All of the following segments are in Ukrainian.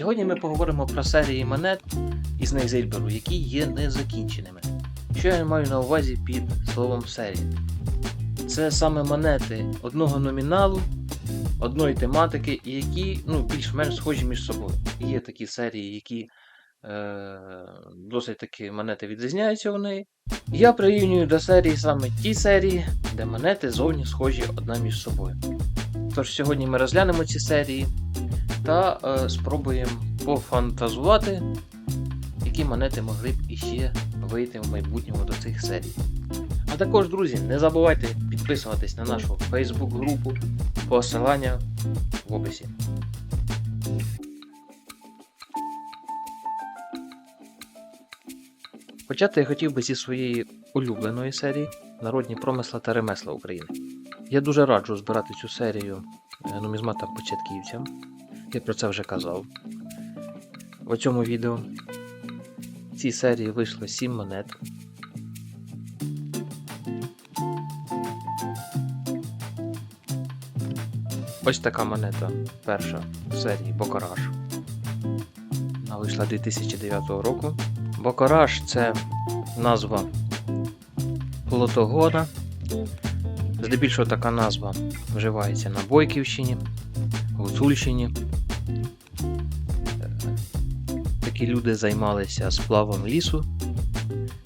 Сьогодні ми поговоримо про серії монет із Нейзельберу, які є незакінченими. Що я маю на увазі під словом серія? Це саме монети одного номіналу, одної тематики, і які ну, більш-менш схожі між собою. Є такі серії, які е, досить таки монети відрізняються у неї. Я прирівнюю до серії саме ті серії, де монети зовні схожі одна між собою. Тож сьогодні ми розглянемо ці серії та е, спробуємо пофантазувати, які монети могли б іще вийти в майбутньому до цих серій. А також, друзі, не забувайте підписуватись на нашу Facebook групу, посилання в описі. Почати я хотів би зі своєї улюбленої серії Народні промисла та ремесла України. Я дуже раджу збирати цю серію е, нумізматам початківцям. Я про це вже казав. У цьому відео в цій серії вийшло 7 монет. Ось така монета перша в серії Бокораж. Вона вийшла 2009 року. Бокораж це назва Плотогона. Здебільшого така назва вживається на Бойківщині, Гуцульщині. Такі люди займалися сплавом лісу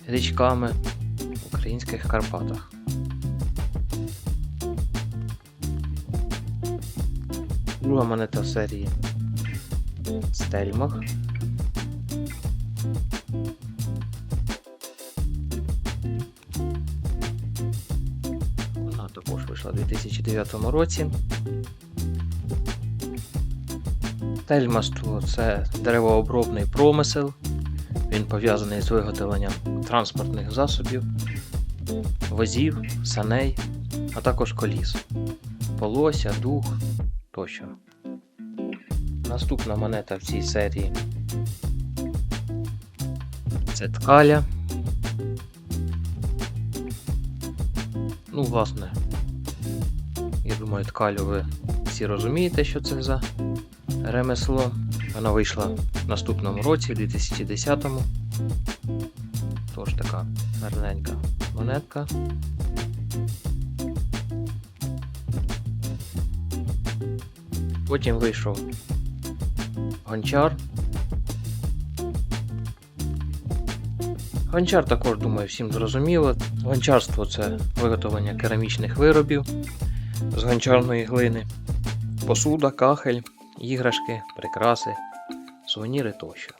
річками в українських Карпатах. Друга монета в серії Стельмах. Вона також вийшла у 2009 році. Тельмаство це деревообробний промисел. Він пов'язаний з виготовленням транспортних засобів, возів, саней, а також коліс, полося, дух тощо. Наступна монета в цій серії це ткаля. Ну, власне, я думаю, ткалю ви всі розумієте, що це за ремесло. Вона вийшла в наступному році, в 2010-му. Тож така гарненька монетка. Потім вийшов гончар. Гончар також, думаю, всім зрозуміло. Гончарство це виготовлення керамічних виробів з гончарної глини, посуда, кахель, іграшки, прикраси, сувеніри тощо.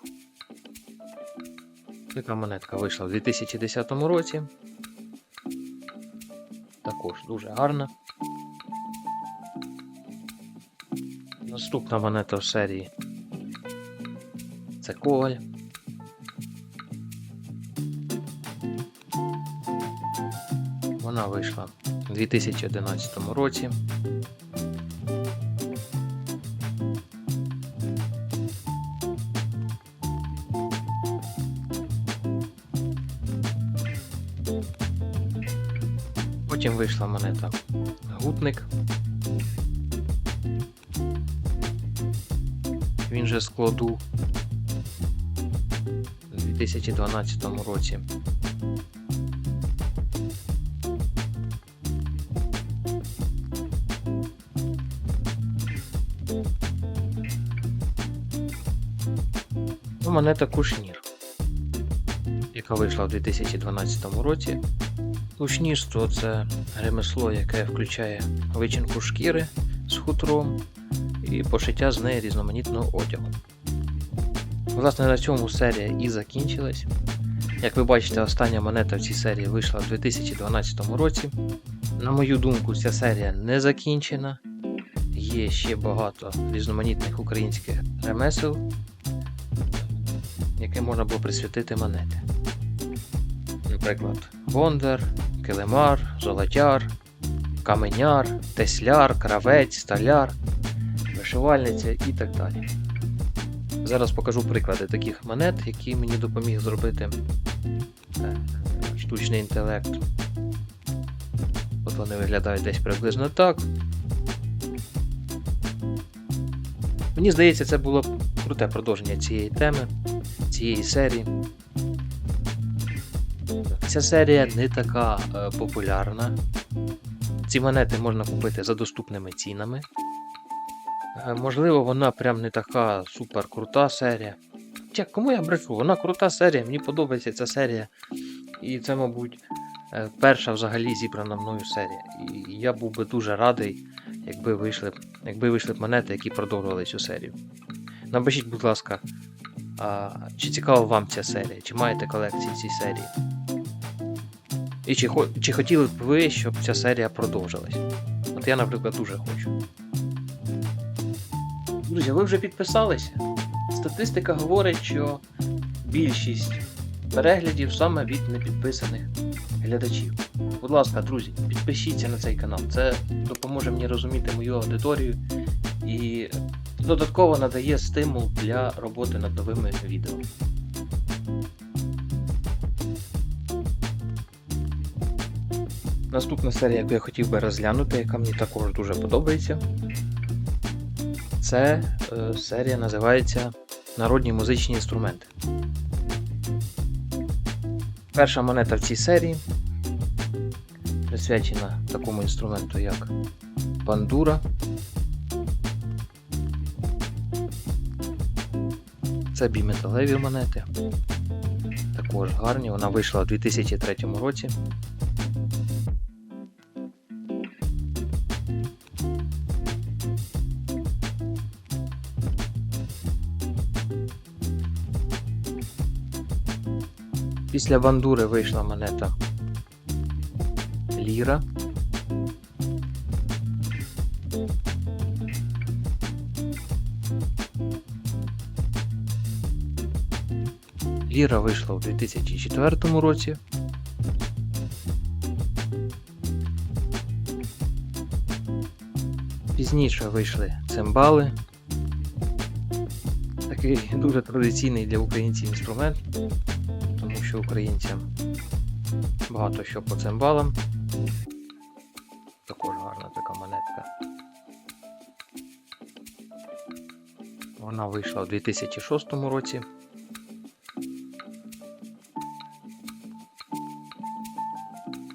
Така монетка вийшла в 2010 році. Також дуже гарна. Наступна монета в серії це коваль. Вона вийшла у 2011 році. Потім вийшла монета Гутник. Він же складу у 2012 році. Ну, монета Кушнір, яка вийшла у 2012 році. Кушнірство це ремесло, яке включає вичинку шкіри з хутром і пошиття з неї різноманітного одягу. Власне, на цьому серія і закінчилась. Як ви бачите, остання монета в цій серії вийшла у 2012 році. На мою думку, ця серія не закінчена. Є ще багато різноманітних українських ремесел, яке можна було присвятити монети. Наприклад, Бондар, Килимар, Золотяр, Каменяр, Тесляр, Кравець, Столяр, Вишивальниця і так далі. Зараз покажу приклади таких монет, які мені допоміг зробити е, штучний інтелект. От вони виглядають десь приблизно так. Мені здається, це було круте продовження цієї теми, цієї серії. Ця серія не така е, популярна. Ці монети можна купити за доступними цінами. Е, можливо, вона прям не така супер крута серія. Хоча, кому я брешу? Вона крута серія, мені подобається ця серія. І це, мабуть, е, перша взагалі зібрана мною серія. І я був би дуже радий, якби вийшли, б- якби вийшли б монети, які продовжували цю серію. Напишіть, будь ласка, а, чи цікава вам ця серія, чи маєте колекції цій серії? І чи, чи хотіли б ви, щоб ця серія продовжилась? От я, наприклад, дуже хочу. Друзі, ви вже підписалися? Статистика говорить, що більшість переглядів саме від непідписаних глядачів. Будь ласка, друзі, підпишіться на цей канал. Це допоможе мені розуміти мою аудиторію і додатково надає стимул для роботи над новими відео. Наступна серія, яку я хотів би розглянути, яка мені також дуже подобається. Це е, серія називається Народні музичні інструменти. Перша монета в цій серії присвячена такому інструменту, як бандура. Це біметалеві монети. Також гарні. Вона вийшла у 2003 році. Після бандури вийшла монета Ліра. Ліра вийшла у 2004 році. Пізніше вийшли цимбали. Такий дуже традиційний для українців інструмент що українцям багато що по цимбалам. Також гарна така монетка. Вона вийшла у 2006 році.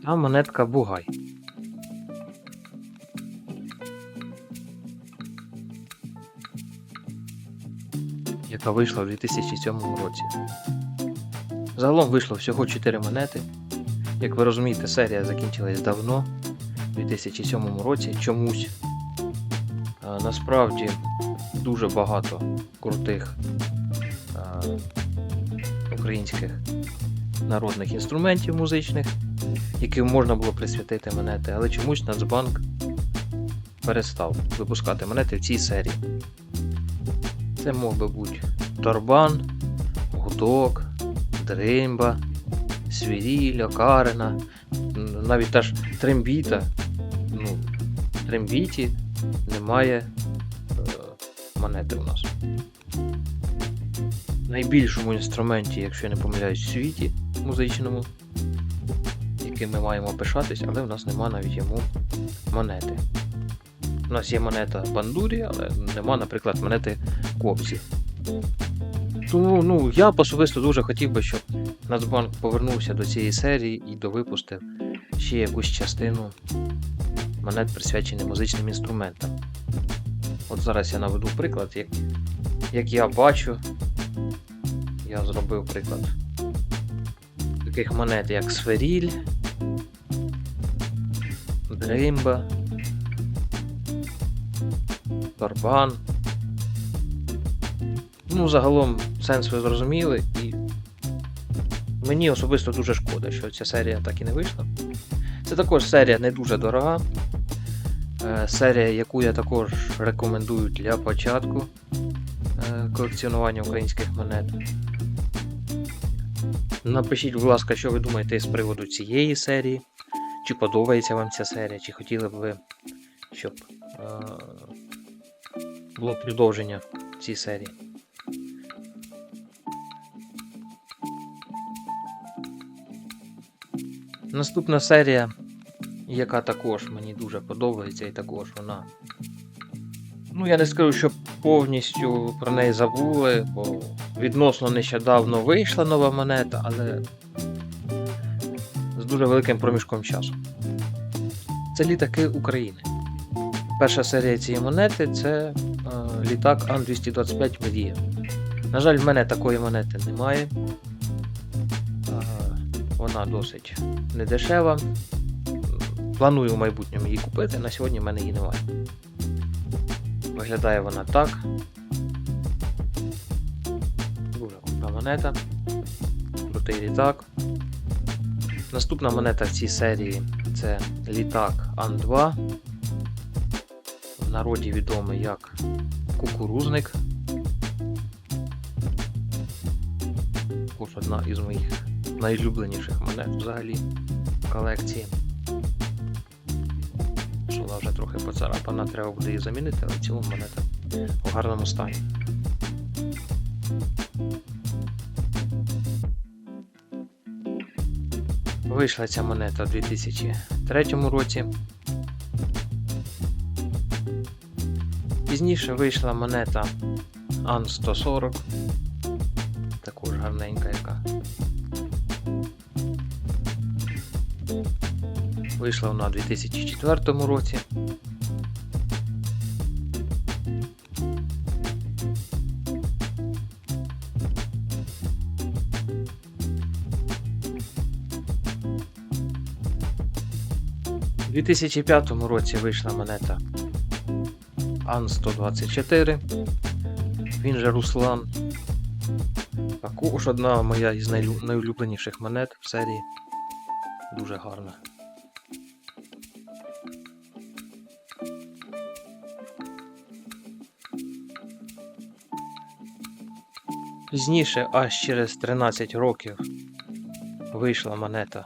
А монетка Бугай. Яка вийшла у 2007 році. Загалом вийшло всього 4 монети. Як ви розумієте, серія закінчилась давно, у 2007 році чомусь. Насправді дуже багато крутих українських народних інструментів музичних, яким можна було присвятити монети, але чомусь Нацбанк перестав випускати монети в цій серії. Це мог би бути Торбан, Гудок, Дримба, Свіріль, Окарина, м, навіть та ж трембіта. Ну, в трембіті немає е, монети у нас. Найбільшому інструменті, якщо я не помиляюсь, в світі музичному, яким ми маємо пишатись, але в нас нема навіть йому монети. У нас є монета бандурі, але нема, наприклад, монети кобзі. Тому ну, я особисто дуже хотів би, щоб Нацбанк повернувся до цієї серії і довипустив ще якусь частину монет, присвячених музичним інструментам. От зараз я наведу приклад, як, як я бачу, я зробив приклад таких монет, як Сферіль, Дримба, Торбан. Ну, загалом сенс ви зрозуміли, і мені особисто дуже шкода, що ця серія так і не вийшла. Це також серія не дуже дорога. Е, Серія, яку я також рекомендую для початку е, колекціонування українських монет. Напишіть, будь ласка, що ви думаєте з приводу цієї серії. Чи подобається вам ця серія, чи хотіли б ви, щоб е, було продовження цій серії. Наступна серія, яка також мені дуже подобається, і також вона. Ну, я не скажу, що повністю про неї забули, бо відносно нещодавно вийшла нова монета, але з дуже великим проміжком часу. Це літаки України. Перша серія цієї монети це е, літак Ан-225 Мрія. На жаль, в мене такої монети немає. Вона досить недешева. Планую в майбутньому її купити, на сьогодні в мене її немає. Виглядає вона так. Дуже крута монета. Крутий літак. Наступна монета в цій серії це літак Ан-2. В народі відомий як кукурузник. Також одна із моїх найулюбленіших монет взагалі в колекції. Що вона вже трохи поцарапана, треба буде її замінити, але в цілому монета у гарному стані. Вийшла ця монета у 2003 році. Пізніше вийшла монета Ан 140. Вийшла вона у 2004 році. У 2005 році вийшла монета Ан-124. Він же Руслан. Також одна моя із найулюбленіших монет в серії. Дуже гарна. Пізніше, аж через 13 років, вийшла монета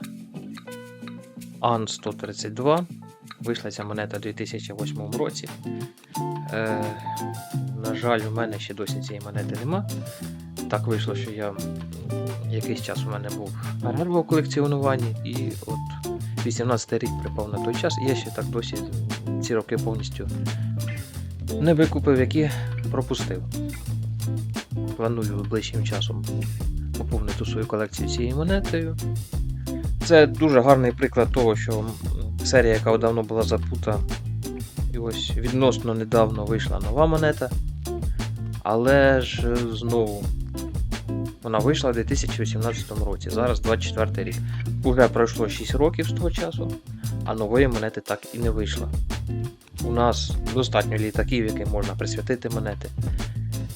Ан-132. Вийшла ця монета у 2008 році. Е, на жаль, у мене ще досі цієї монети нема. Так вийшло, що я якийсь час у мене був перерва у колекціонуванні, і от 18 рік припав на той час, і я ще так досі ці роки повністю не викупив, які пропустив. Планую ближчим часом поповнити свою колекцію цією монетою. Це дуже гарний приклад того, що серія, яка давно була забута, і ось відносно недавно вийшла нова монета. Але ж е, знову вона вийшла у 2018 році, зараз 24 рік. Уже пройшло 6 років з того часу, а нової монети так і не вийшло. У нас достатньо літаків, яким можна присвятити монети.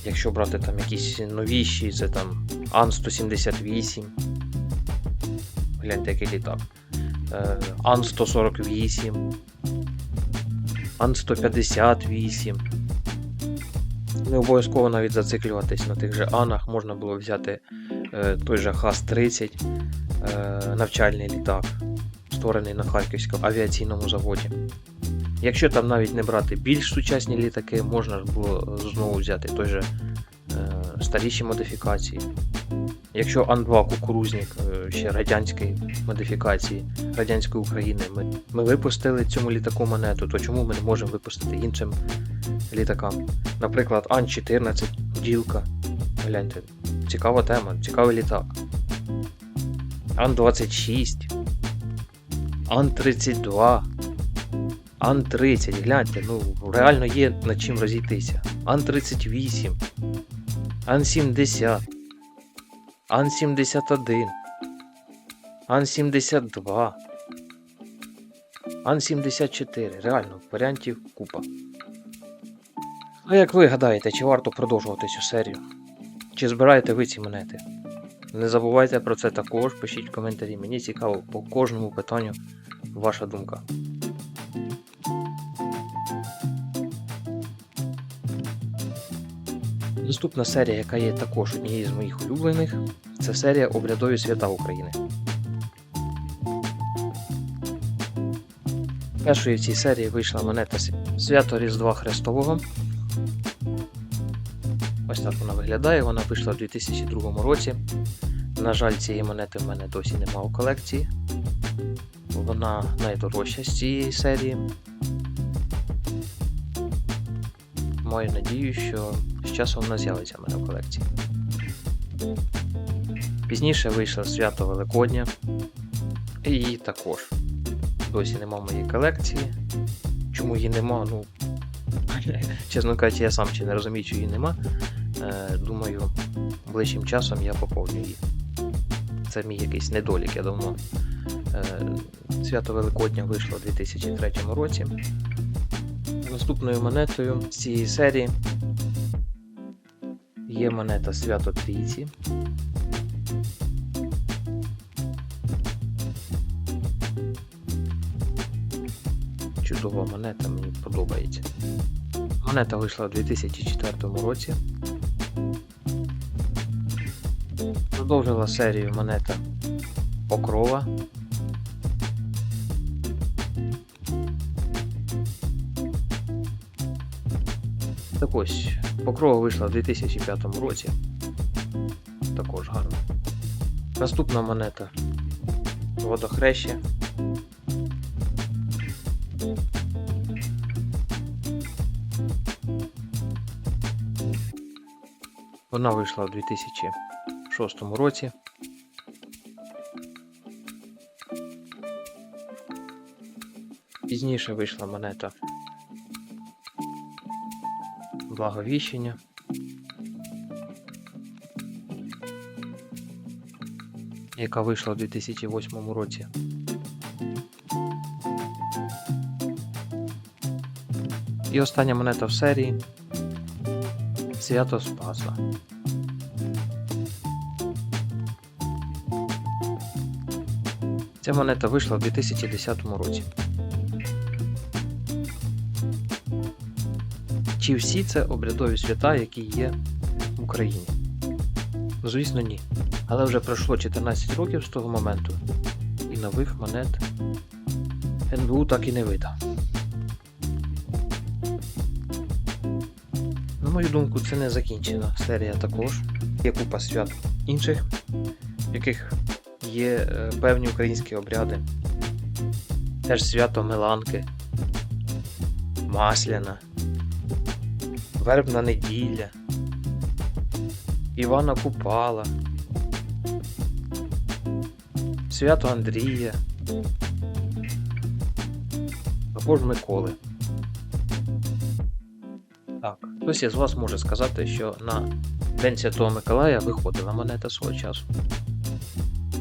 Якщо брати там якісь новіші, це там Ан-178. Гляньте, який літак. Е, Ан-148. Ан-158. Не обов'язково навіть зациклюватись на тих же Анах, можна було взяти е, той же ХАС-30, е, навчальний літак, створений на Харківському авіаційному заводі. Якщо там навіть не брати більш сучасні літаки, можна було знову взяти той же е, старіші модифікації. Якщо Ан-2 кукурузник е, ще радянської модифікації радянської України, ми, ми випустили цьому літаку монету, то чому ми не можемо випустити іншим літакам? Наприклад, Ан-14, Ділка. Гляньте, цікава тема, цікавий літак. Ан-26, Ан-32, Ан-30, гляньте, ну реально є над чим розійтися. Ан-38, Ан-70, Ан-71, Ан-72, Ан-74. Реально, варіантів купа. А як ви гадаєте, чи варто продовжувати цю серію? Чи збираєте ви ці монети? Не забувайте про це також, пишіть в коментарі. Мені цікаво по кожному питанню ваша думка. Наступна серія, яка є також однією з моїх улюблених, це серія Обрядові свята України. Першою в цій серії вийшла монета Свято Різдва Христового. Ось так вона виглядає. Вона вийшла у 2002 році. На жаль, цієї монети в мене досі немає у колекції. Вона найдорожча з цієї серії. маю надію, що з часом вона з'явиться в мене в колекції. Пізніше вийшло свято Великодня. І її також. Досі нема в моїй колекції. Чому її нема? Ну, чесно кажучи, я сам ще не розумію, що її нема. Е, думаю, ближчим часом я поповню її. Це мій якийсь недолік, я давно. Е, свято Великодня вийшло у 2003 році. Наступною монетою з цієї серії є монета Свято Трійці. Чудова монета, мені подобається. Монета вийшла у 2004 році. Продовжила серію монета Покрова. Так ось, Покрова вийшла в 2005 році. Також гарно. Наступна монета Водохреще. Вона вийшла у 2006 році. Пізніше вийшла монета Благовіщення. Яка вийшла у 2008 році. І остання монета в серії Свято Спаса. Ця монета вийшла у 2010 році. Чи всі це обрядові свята, які є в Україні? Звісно, ні. Але вже пройшло 14 років з того моменту, і нових монет НБУ так і не видав. На мою думку, це не закінчена серія також. Є купа свят інших, в яких є е, певні українські обряди. Теж свято Меланки, Масляна, Вербна неділя, Івана Купала, Свято Андрія, або ж Миколи. Так, хтось із вас може сказати, що на День Святого Миколая виходила монета свого часу.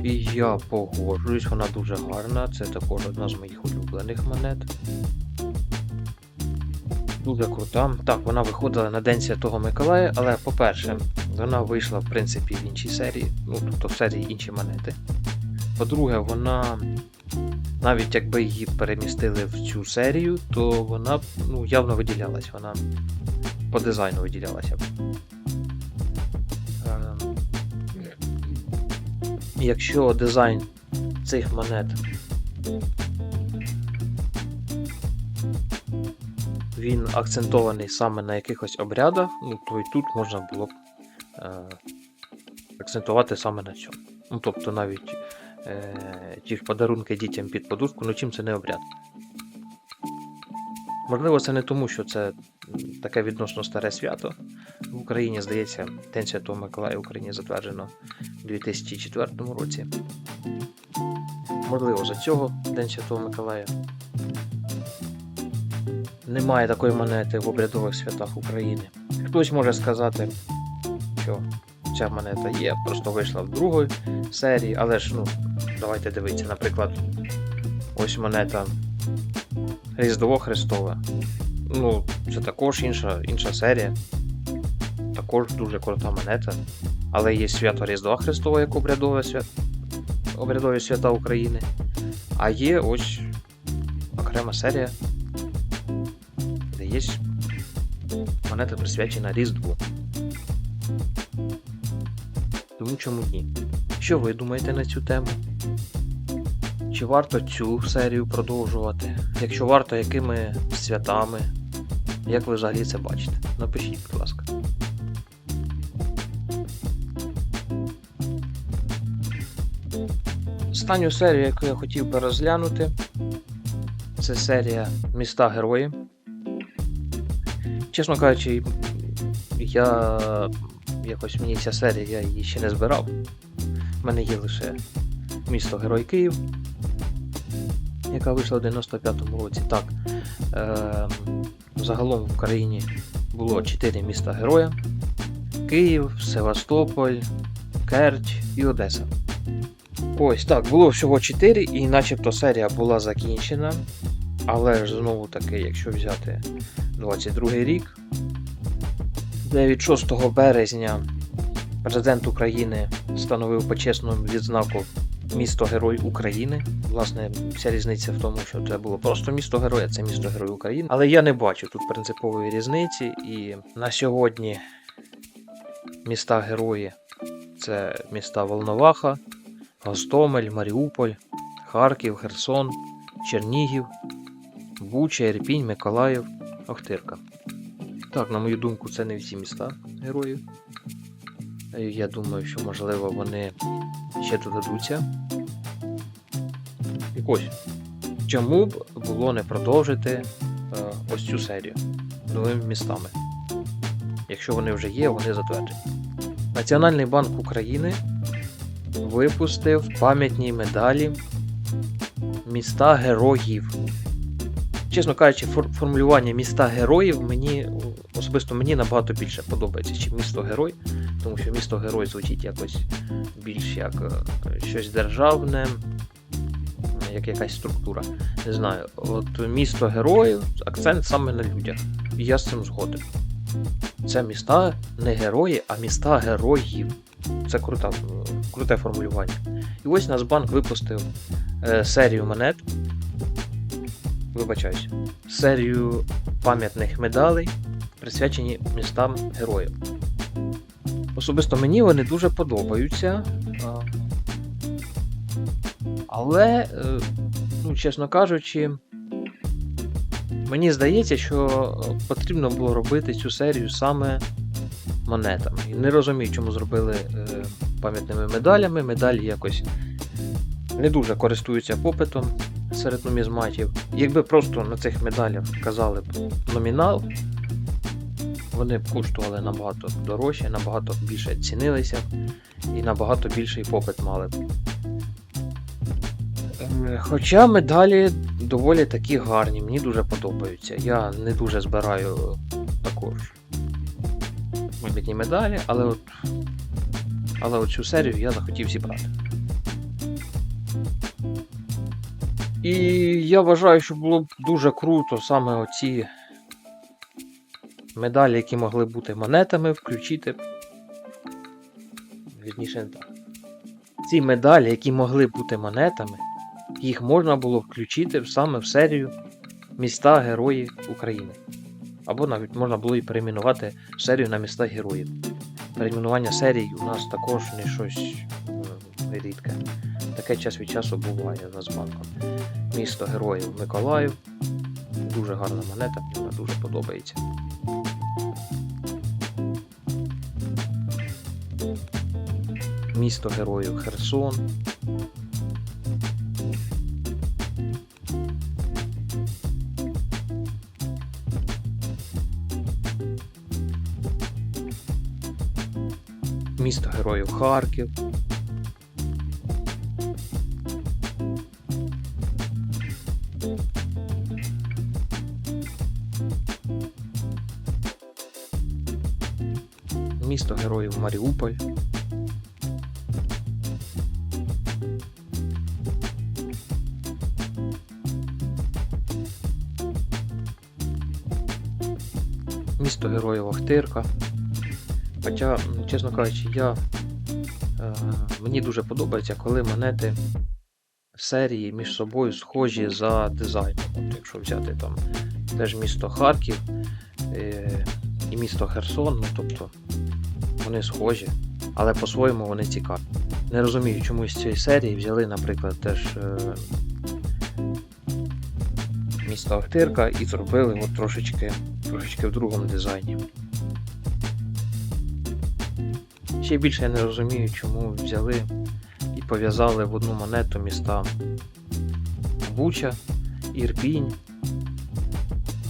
І я погоджуюсь, вона дуже гарна. Це також одна з моїх улюблених монет. Дуже крута. Так, вона виходила на День Святого Миколая, але, по-перше, вона вийшла, в принципі, в іншій серії, ну, тобто в серії інші монети. По-друге, вона, навіть якби її перемістили в цю серію, то вона ну, явно виділялась, вона по дизайну виділялася б. Ем, Якщо дизайн цих монет він акцентований саме на якихось обрядах, ну, то і тут можна було б е, акцентувати саме на цьому. Ну, тобто навіть е, ті ж подарунки дітям під подушку, ну чим це не обряд. Можливо, це не тому, що це таке відносно старе свято. В Україні, здається, День Святого Миколая в Україні затверджено у 2004 році. Можливо, за цього День Святого Миколая. Немає такої монети в обрядових святах України. Хтось може сказати, що ця монета є, просто вийшла в другої серії, але ж, ну, давайте дивитися, наприклад, ось монета Різдво Христове. Ну, це також інша, інша серія. Також дуже крута монета. Але є свято Різдва Христова як обрядове свят... обрядові свята України. А є ось окрема серія, є монета присвячена Різдву. Тому чому ні? Що ви думаєте на цю тему? Чи варто цю серію продовжувати? Якщо варто, якими святами? Як ви взагалі це бачите? Напишіть, будь ласка. Останню серію, яку я хотів би розглянути, це серія Міста Герої. Чесно кажучи, я якось мені ця серія, я її ще не збирав. У мене є лише місто Герой Київ, яка вийшла в 95-му році. Так. Е, загалом в Україні було 4 міста героя: Київ, Севастополь, Керчь і Одеса. Ось так, було всього 4, і начебто серія була закінчена. Але ж знову таки, якщо взяти 22 рік, де від 6 березня президент України встановив почесну відзнаку місто Герой України. Власне, вся різниця в тому, що це було просто місто Герой, а це місто Герой України. Але я не бачу тут принципової різниці, і на сьогодні міста герої це міста Волноваха, Гостомель, Маріуполь, Харків, Херсон, Чернігів, Буча, Ірпінь, Миколаїв, Охтирка. Так, на мою думку, це не всі міста героїв. Е, Я думаю, що можливо вони ще додадуться. І ось. Чому б було не продовжити е, ось цю серію новими містами? Якщо вони вже є, вони затверджені. Національний банк України випустив пам'ятні медалі міста героїв. Чесно кажучи, фор- формулювання міста героїв мені особисто мені набагато більше подобається, ніж місто герой, тому що місто герой звучить якось більш як е, щось державне, як якась структура. Не знаю, от місто героїв, акцент саме на людях. І я з цим згоден. Це міста не герої, а міста героїв. Це крута, круте формулювання. І ось Нацбанк випустив е, серію монет. Вибачаюсь, серію пам'ятних медалей, присвячені містам героїв. Особисто мені вони дуже подобаються. Але, е, ну, чесно кажучи, мені здається, що е, потрібно було робити цю серію саме монетами. Не розумію, чому зробили е, пам'ятними медалями. Медалі якось не дуже користуються попитом серед нумізматів. Якби просто на цих медалях вказали б номінал, вони б коштували набагато дорожче, набагато більше цінилися і набагато більший попит мали б. Е, Хоча медалі доволі такі гарні, мені дуже подобаються. Я не дуже збираю також пам'ятні медалі, але от, але цю серію я захотів зібрати. І я вважаю, що було б дуже круто саме оці медалі, які могли бути монетами, включити. Вірніше не так. Ці медалі, які могли бути монетами, їх можна було включити саме в серію Міста Герої України. Або навіть можна було і перейменувати серію на міста героїв. Перейменування серій у нас також не щось рідке. Таке час від часу буває з Нацбанком. Місто героїв Миколаїв. Дуже гарна монета, мені вона дуже подобається. Місто героїв Херсон. Місто героїв Харків. Місто героїв Маріуполь. Місто героїв Охтирка. Хоча, чесно кажучи, я, е, мені дуже подобається, коли монети серії між собою схожі за дизайном. От якщо взяти там теж місто Харків е, і місто Херсон, ну тобто вони схожі, але по-своєму вони цікаві. Не розумію, чому з цієї серії взяли, наприклад, теж е, місто Охтирка і зробили от трошечки, трошечки в другому дизайні. Ще більше я не розумію, чому взяли і пов'язали в одну монету міста Буча, Ірпінь,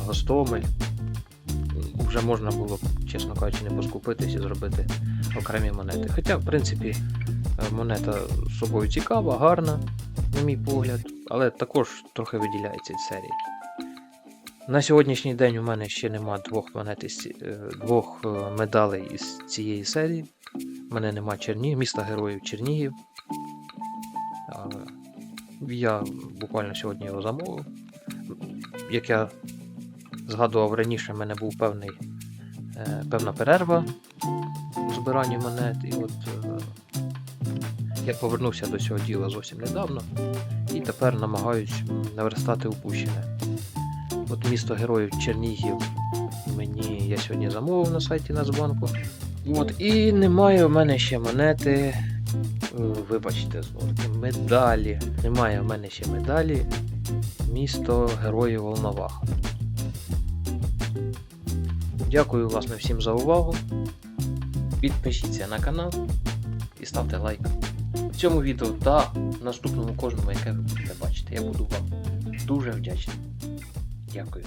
Гостомель. вже можна було, чесно кажучи, не поскупитись і зробити окремі монети. Хоча, в принципі, е, монета з собою цікава, гарна, на мій погляд, але також трохи виділяється від серії. На сьогоднішній день у мене ще нема двох монет із е, двох е, медалей із цієї серії. У мене нема Чернігів, міста героїв Чернігів. Я буквально сьогодні його замовив. Як я згадував раніше, в мене був певний, певна перерва у збиранні монет, і от е, я повернувся до цього діла зовсім недавно і тепер намагаюсь наверстати упущене. От місто героїв Чернігів мені я сьогодні замовив на сайті Нацбанку. От, і немає в мене ще монети. е, Вибачте, знову медалі. Немає в мене ще медалі. Місто Героїв Волноваха. Дякую власне всім за увагу. Підпишіться на канал і ставте лайк. В цьому відео та наступному кожному, яке ви будете бачити. Я буду вам дуже вдячний. Дякую.